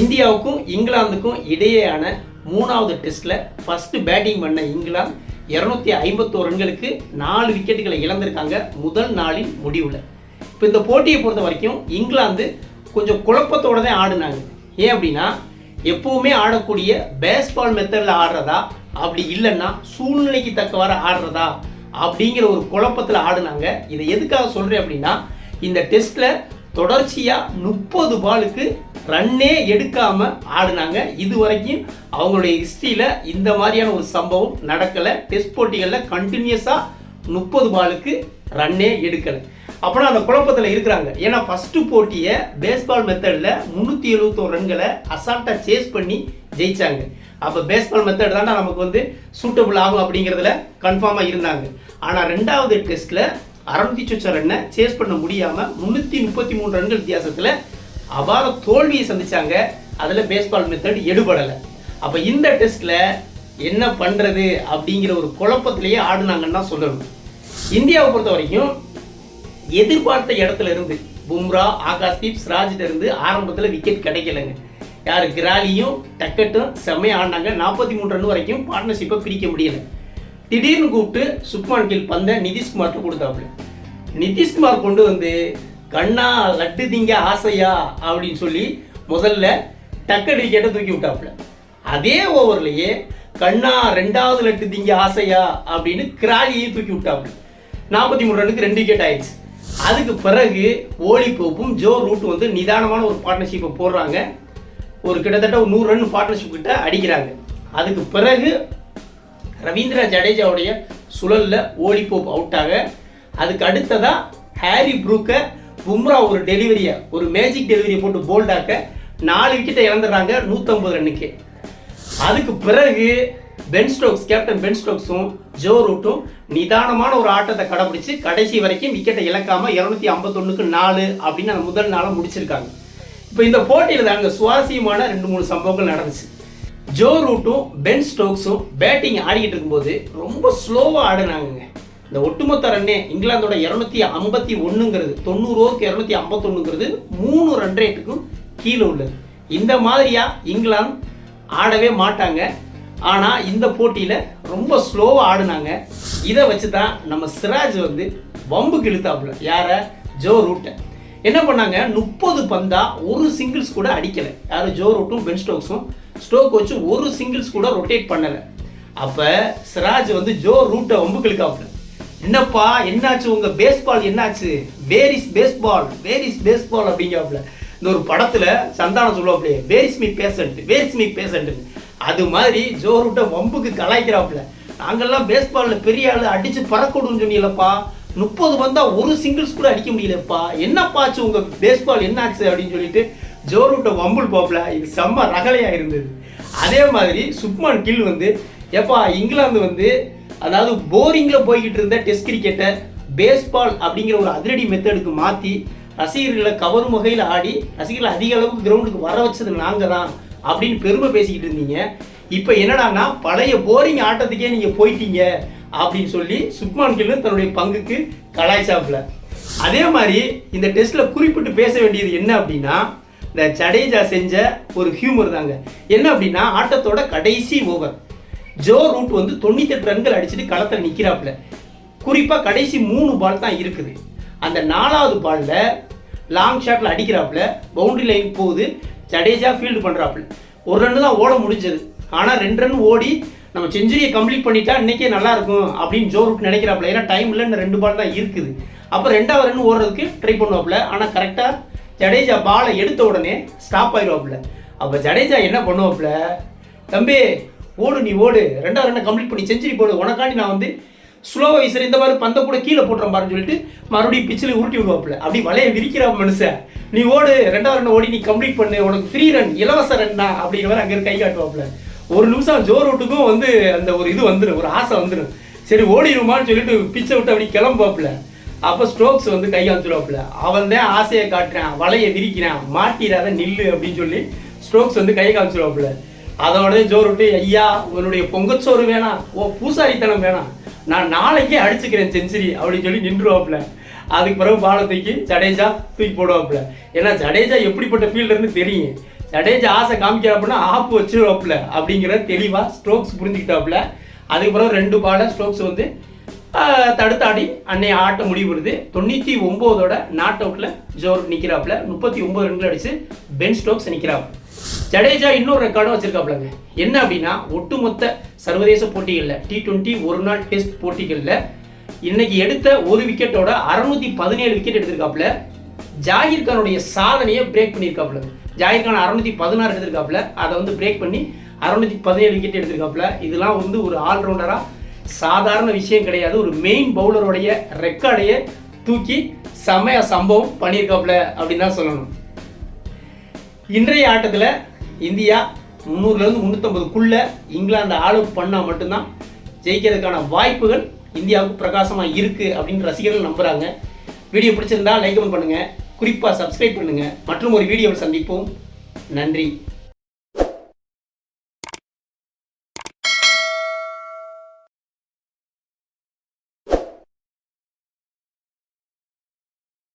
இந்தியாவுக்கும் இங்கிலாந்துக்கும் இடையேயான மூணாவது டெஸ்ட்டில் ஃபர்ஸ்ட் பேட்டிங் பண்ண இங்கிலாந்து இரநூத்தி ஐம்பத்தோரு ரன்களுக்கு நாலு விக்கெட்டுகளை இழந்திருக்காங்க முதல் நாளின் முடிவில். இப்போ இந்த போட்டியை பொறுத்த வரைக்கும் இங்கிலாந்து கொஞ்சம் குழப்பத்தோட தான் ஆடினாங்க. ஏன் அப்படின்னா எப்பவுமே ஆடக்கூடிய பேஸ்பால் மெத்தடில் ஆடுறதா அப்படி இல்லைன்னா சூழ்நிலைக்கு தக்கவாறு ஆடுறதா அப்படிங்கிற ஒரு குழப்பத்தில் ஆடினாங்க. இதை எதுக்காக சொல்கிறேன் அப்படின்னா இந்த டெஸ்ட்டில் தொடர்ச்சியாக முப்பது பாலுக்கு ரன்னே எடுக்காமல் ஆடினாங்க. இது வரைக்கும் அவங்களுடைய ஹிஸ்ட்ரியில் இந்த மாதிரியான ஒரு சம்பவம் நடக்கலை. டெஸ்ட் போட்டிகளில் கண்டினியூஸாக முப்பது பாலுக்கு ரன்னே எடுக்கலை. அப்புறம் அந்த குழப்பத்தில் இருக்கிறாங்க. ஏன்னா ஃபஸ்ட்டு போட்டியை பேஸ்பால் மெத்தடில் முந்நூற்றி எழுபத்தோரு ரன்களை அசால்ட்டாக சேஸ் பண்ணி ஜெயிச்சாங்க. அப்போ பேஸ்பால் மெத்தட் தான் நமக்கு வந்து சூட்டபிள் ஆகும் அப்படிங்கிறதுல கன்ஃபார்மாக இருந்தாங்க. ஆனால் ரெண்டாவது டெஸ்ட்டில் அறுநூத்தி சொச்ச ரன்னை சேஸ் பண்ண முடியாமல் முந்நூற்றி முப்பத்தி மூணு ரன்கள் வித்தியாசத்தில் அபார தோல்வியை சந்திச்சாங்க. அதில் பேஸ்பால் மெத்தட் எடுபடலை. அப்போ இந்த டெஸ்ட்டில் என்ன பண்ணுறது அப்படிங்கிற ஒரு குழப்பத்திலேயே ஆடுனாங்கன்னு தான் சொல்லணும். இந்தியாவை பொறுத்த வரைக்கும் எதிர்பார்த்த இடத்துல இருந்து பும்ரா ஆகாஷ்தீப் சிராஜ்கிட்ட இருந்து ஆரம்பத்தில் விக்கெட் கிடைக்கலங்க. யார் கிராலியும் டக்கட்டும் செம்மையாக ஆடினாங்க. நாற்பத்தி மூணு ரன் வரைக்கும் பார்ட்னர்ஷிப்பை பிரிக்க முடியலை. திடீர்னு கூப்பிட்டு சுப்மான் கீழ் பந்தை நிதிஷ்குமார்கிட்ட கொடுத்தாப்புல. நிதிஷ்குமார் கொண்டு வந்து கண்ணா லட்டு திங்க ஆசையா? அப்படின்னு சொல்லி முதல்ல டக்கடி கேட்ட தூக்கி விட்டாப்புல. அதே ஓவர்லேயே கண்ணா ரெண்டாவது லட்டு திங்க ஆசையா? அப்படின்னு கிராலியையும் தூக்கி விட்டாப்புல. நாற்பத்தி மூணு ரனுக்கு ரெண்டு விக்கெட் ஆயிடுச்சு. அதுக்கு பிறகு ஓலி போப்பும் ஜோ ரூட் வந்து நிதானமான ஒரு பார்ட்னர்ஷிப்பை போடுறாங்க. ஒரு கிட்டத்தட்ட ஒரு நூறு ரன் பார்ட்னர்ஷிப் கிட்ட அடிக்கிறாங்க. அதுக்கு பிறகு ரவீந்திர ஜடேஜாவுடைய சுழல்ல ஓலி போப் அவுட் ஆக அதுக்கு அடுத்ததாக ஹாரி ப்ரூக்கை பும்ரா ஒரு டெலிவரியை ஒரு மேஜிக் டெலிவரியை போட்டு போல்டாக்க நாலு விக்கெட்டை இழந்துடுறாங்க நூற்றம்பது ரன்னுக்கு. அதுக்கு பிறகு பென் ஸ்டோக்ஸ் கேப்டன் பென் ஸ்டோக்ஸும் ஜோ ரூட்டும் நிதானமான ஒரு ஆட்டத்தை கடைபிடிச்சு கடைசி வரைக்கும் விக்கெட்டை இழக்காமல் இரநூத்தி ஐம்பத்தொன்னுக்கு நாலு அப்படின்னு அந்த முதல் நாளாக முடிச்சிருக்காங்க. இப்போ இந்த போட்டியில் தாங்க சுவாரஸ்யமான ரெண்டு மூணு சம்பவங்கள் நடந்துச்சு. ஜோ ரூட்டும் பென் ஸ்டோக்ஸும் பேட்டிங் ஆடிக்கிட்டு இருக்கும்போது ரொம்ப ஸ்லோவாக ஆடினாங்க இந்த ஒட்டுமொத்த ரன்னே இங்கிலாந்தோட இரநூத்தி ஐம்பத்தி ஒன்றுங்கிறது தொண்ணூறு ஓவருக்கு இரநூத்தி ஐம்பத்தொன்னுங்கிறது மூணு ரன் ரேட்டுக்கும் கீழே உள்ளது. இந்த மாதிரியாக இங்கிலாந்து ஆடவே மாட்டாங்க. ஆனால் இந்த போட்டியில் ரொம்ப ஸ்லோவாக ஆடினாங்க. இதை வச்சு தான் நம்ம சிராஜ் வந்து வம்பு கிழுத்தாப்புல. யாரை? ஜோ ரூட்டை. என்ன பண்ணாங்க? முப்பது பந்தா ஒரு சிங்கிள்ஸ் கூட அடிக்கலை. யாரும் ஜோ ரூட்டும் பென் ஸ்டோக்ஸும் ஸ்டோக் வச்சு ஒரு சிங்கிள்ஸ் கூட ரொட்டேட் பண்ணலை. அப்போ சிராஜ் வந்து ஜோ ரூட்டை வம்புக்கு இழுக்காப்புல என்னப்பா என்னாச்சு? உங்க பேஸ்பால் என்னாச்சு? Where is Bazball where is Bazball அப்படிங்கிறாப்புல. இந்த ஒரு படத்துல Santhanam சொல்லுவாப்புலையே where is me patient where is me patient அது மாதிரி ஜோ ரூட்டை வம்புக்கு கலாய்க்கிறாப்புல. நாங்கள்லாம் பேஸ்பாலில் பெரிய ஆளு அடிச்சு பறக்கணும்னு சொன்னீங்களப்பா. முப்பது வந்தா ஒரு சிங்கிள்ஸ் கூட அடிக்க முடியலப்பா. என்னப்பாச்சு உங்க பேஸ்பால் என்னாச்சு? அப்படின்னு சொல்லிட்டு ஜோ ரூட்டை வம்புல் போப்பில் இது செம்ம ரகலையாக இருந்தது. அதே மாதிரி சுப்மான் கில் வந்து ஏப்பா இங்கிலாந்து வந்து அதாவது போரிங்கில் போய்கிட்டு இருந்த டெஸ்ட் கிரிக்கெட்டை பேஸ்பால் அப்படிங்கிற ஒரு அதிரடி மெத்தடுக்கு மாற்றி ரசிகர்களை கவரும் வகையில் ஆடி ரசிகர்களை அதிக அளவுக்கு கிரவுண்டுக்கு வர வச்சது நாங்கள் தான் அப்படின்னு பெருமை பேசிக்கிட்டு இருந்தீங்க. இப்போ என்னடான்னா பழைய போரிங் ஆட்டத்துக்கே நீங்கள் போயிட்டீங்க அப்படின்னு சொல்லி சுப்மான் கில்லு தன்னுடைய பங்குக்கு கலாய்ச்சாப்பில். அதே மாதிரி இந்த டெஸ்ட்டில் குறிப்பிட்டு பேச வேண்டியது என்ன அப்படின்னா இந்த ஜடேஜா செஞ்ச ஒரு ஹியூமர் தாங்க. என்ன அப்படின்னா ஆட்டத்தோட கடைசி ஓவர் ஜோ ரூட் வந்து தொண்ணூத்தெட்டு ரன்கள் அடிச்சுட்டு களத்தில் நிற்கிறாப்புல குறிப்பாக கடைசி மூணு பால் தான் இருக்குது. அந்த நாலாவது பால்ல லாங் ஷாட்டில் அடிக்கிறாப்புல. பவுண்டரி லைன் போகுது. ஜடேஜா ஃபீல்டு பண்ணுறாப்புல ஒரு ரன் தான் ஓட முடிஞ்சது. ஆனால் ரெண்டு ரன் ஓடி நம்ம செஞ்சுரியை கம்ப்ளீட் பண்ணிட்டா இன்னைக்கே நல்லா இருக்கும் அப்படின்னு ஜோ ரூட் நினைக்கிறாப்புல. ஏன்னா டைம் இல்லை ரெண்டு பால் தான் இருக்குது. அப்போ ரெண்டாவது ரன் ஓடுறதுக்கு ட்ரை பண்ணுவாப்புல. ஆனால் கரெக்டாக ஜடேஜா பாலை எடுத்த உடனே ஸ்டாப் ஆயிடுவாப்புல. அப்போ ஜடேஜா என்ன பண்ணுவாப்புல? தம்பி ஓடு நீ ஓடு. ரெண்டாவது ரன்னை கம்ப்ளீட் பண்ணி செஞ்சுரி போடு. உனக்காண்டி நான் வந்து ஸ்லோ வைசர் இந்த மாதிரி பந்த கூட கீழே போட்டுறேன் பாருன்னு சொல்லிட்டு மறுபடியும் பிச்சில் உருட்டி விடுவாப்புல. அப்படி வலைய விரிக்கிற மனுஷன். நீ ஓடு ரெண்டாவது ரன் ஓடி நீ கம்ப்ளீட் பண்ணு. உனக்கு ஃப்ரீ ரன் இலவச ரன்னா அப்படிங்கிற மாதிரி அங்கே கை காட்டுவாப்புல. ஒரு நிமிஷம் ஜோர் விட்டுக்கும் வந்து அந்த ஒரு இது வந்துடும் ஒரு ஆசை வந்துடும் சரி ஓடிடுமான்னு சொல்லிட்டு பிச்சை விட்டு அப்படி கிளம்புவாப்புல. அப்போ ஸ்ட்ரோக்ஸ் வந்து கை காமிச்சிருவாப்புல அவன் தான் ஆசையை காட்டுறான் வலையை விரிக்கிறான் மாட்டிடாத நில்லு அப்படின்னு சொல்லி ஸ்ட்ரோக்ஸ் வந்து கை காமிச்சிருவாப்புல அதோட ஜோர் விட்டு ஐயா உன்னுடைய பொங்கச்சோறு வேணாம் ஓ பூசாரித்தனம் வேணாம். நான் நாளைக்கே அடிச்சுக்கிறேன் செஞ்சுரி அப்படின்னு சொல்லி நின்றுவாப்புல. அதுக்கு பிறகு பாலை தூக்கி ஜடேஜா தூக்கி போடுவாப்புல. ஏன்னா ஜடேஜா எப்படிப்பட்ட ஃபீல்டர்னு தெரியும். ஜடேஜா ஆசை காமிக்கிறாப்புனா ஆப்பு வச்சிருவாப்புல அப்படிங்கிற தெளிவாக ஸ்ட்ரோக்ஸ் புரிஞ்சுக்கிட்டாப்புல. அதுக்கு பிறகு ரெண்டு பாலை ஸ்ட்ரோக்ஸ் வந்து தடுத்தாடி அன்னைய ஆட்ட முடிவு வருது. தொண்ணூற்றி ஒம்போதோட நாட் அவுட்டில் ஜோர் நிற்கிறாப்புல முப்பத்தி ஒம்பது ரன்கள் அடிச்சு பென் ஸ்டோக்ஸ் நிற்கிறாப்புல ஜடேஜா இன்னொரு ரெக்கார்டும் வச்சிருக்காப்புலங்க. என்ன அப்படின்னா ஒட்டுமொத்த சர்வதேச போட்டிகளில் டி டுவெண்ட்டி ஒரு நாள் டெஸ்ட் போட்டிகளில் இன்னைக்கு எடுத்த ஒரு விக்கெட்டோட அறுநூத்தி பதினேழு விக்கெட் எடுத்திருக்காப்புல. ஜாகிர் கானுடைய சாதனையை பிரேக் பண்ணியிருக்காப்புல. ஜாகிர் கான் அறுநூத்தி பதினாறு எடுத்திருக்காப்புல. அதை வந்து பிரேக் பண்ணி அறுநூத்தி பதினேழு விக்கெட் எடுத்திருக்காப்புல. இதெல்லாம் வந்து ஒரு ஆல்ரவுண்டராக சாதாரண விஷயம் கிடையாது. ஒரு மெயின் பவுலருடைய ரெக்கார்டையே தூக்கி செமைய சம்பவம் பண்ணியிருக்காப்புல அப்படின்னு தான் சொல்லணும். இன்றைய ஆட்டத்தில் இந்தியா முந்நூறுலேருந்து முந்நூற்றம்பதுக்குள்ள இங்கிலாந்து ஆல் பண்ணால் மட்டும்தான் ஜெயிக்கிறதுக்கான வாய்ப்புகள் இந்தியாவுக்கு பிரகாசமாக இருக்குது அப்படின்னு ரசிகர்கள் நம்புகிறாங்க வீடியோ பிடிச்சிருந்தா லைக் பண்ணுங்கள் குறிப்பாக சப்ஸ்கிரைப் பண்ணுங்கள் மற்றும் ஒரு வீடியோவில் சந்திப்போம். நன்றி.